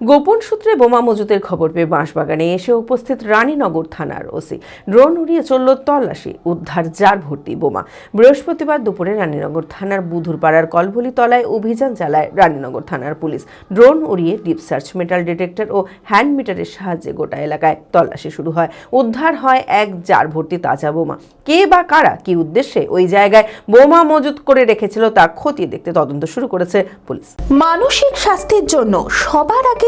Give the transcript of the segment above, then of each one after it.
গোপন সূত্রে বোমা মজুতের খবর পেয়ে বাঁশবাগানে এসে উপস্থিত রানীনগর থানার ওসি। ড্রোন উড়িয়ে চলল তল্লাশি, উদ্ধার জার ভর্তি বোমা। বৃহস্পতিবার দুপুরে রানীনগর থানার বুধুরপাড়ার কলভলি তলায় অভিযান চালায় রানীনগর থানার পুলিশ। ড্রোন উড়িয়ে ডিপ সার্চ মেটাল ডিটেক্টর ও হ্যান্ড মিটারের সাহায্যে গোটা এলাকায় তল্লাশি শুরু হয়। উদ্ধার হয় এক জার ভর্তি তাজা বোমা। কে বা কারা, কি উদ্দেশ্যে ওই জায়গায় বোমা মজুত করে রেখেছিল তা খতিয়ে দেখতে তদন্ত শুরু করেছে পুলিশ। মানসিক স্বাস্থ্যের জন্য সবার আগে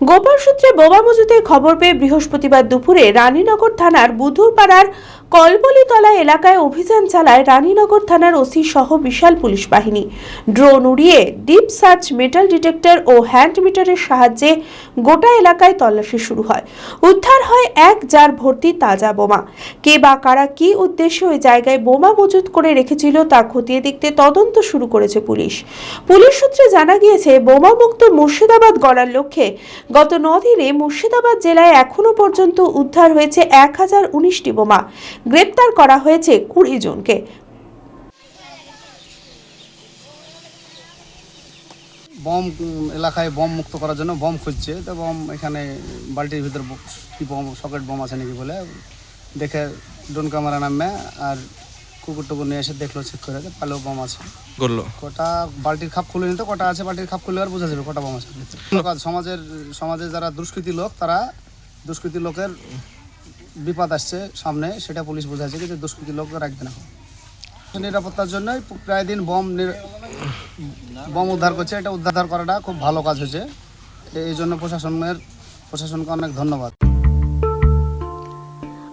গোপন সূত্রে বোমা মজুতের খবর পেয়ে বৃহস্পতিবার দুপুরে রানীনগর থানার বুধুরপাড়ার কলবলিতলা এলাকায় অভিযান চালায় রানীনগর থানার ওসি সহ বিশাল পুলিশ বাহিনী। ড্রোন উড়িয়ে ডিপ সার্চ মেটাল ডিটেক্টর ও হ্যান্ড মিটারের সাহায্যে গোটা এলাকায় তল্লাশি শুরু হয়। উদ্ধার হয় এক যার ভর্তি তাজা বোমা। কে বা কারা কি উদ্দেশ্যে ওই জায়গায় বোমা মজুত করে রেখেছিল তা খতিয়ে দেখতে তদন্ত শুরু করেছে পুলিশ। পুলিশ সূত্রে জানা গিয়েছে বোমা মুক্ত মুর্শিদাবাদ গড়ার লক্ষ্যে গত নদিনে মুর্শিদাবাদ জেলায় এখনও পর্যন্ত উদ্ধার হয়েছে এক হাজার উনিশটি বোমা। গ্রেপ্তার করা হয়েছে কুড়ি জনকে। বম এলাকায় বম মুক্ত করার জন্য বম খুঁজছে। তো বম এখানে বালতির ভিতর কি বম, সকেট বম আছে নাকি বলে দেখে ড্রোন ক্যামেরা নামে আর কুকুর টুকুর নিয়ে এসে দেখল চেক করে যে পালেও বম আছে। করল। কটা বালতির খাপ খুলে নিত কটা আছে বালতির খাপ খুলে আর বোঝা যাবে কটা বম আছে। সমাজের সমাজে যারা দুষ্কৃতী লোক তারা দুষ্কৃতী লোকের বিপদ আসছে সামনে সেটা পুলিশ বোঝাচ্ছে কিন্তু দুষ্কৃতী লোক রাখবে না নিরাপত্তার জন্যই প্রায় দিন বম বম উদ্ধার করছে এটা উদ্ধার করাটা খুব ভালো কাজ হয়েছে। এই জন্য প্রশাসনের প্রশাসনকে অনেক ধন্যবাদ।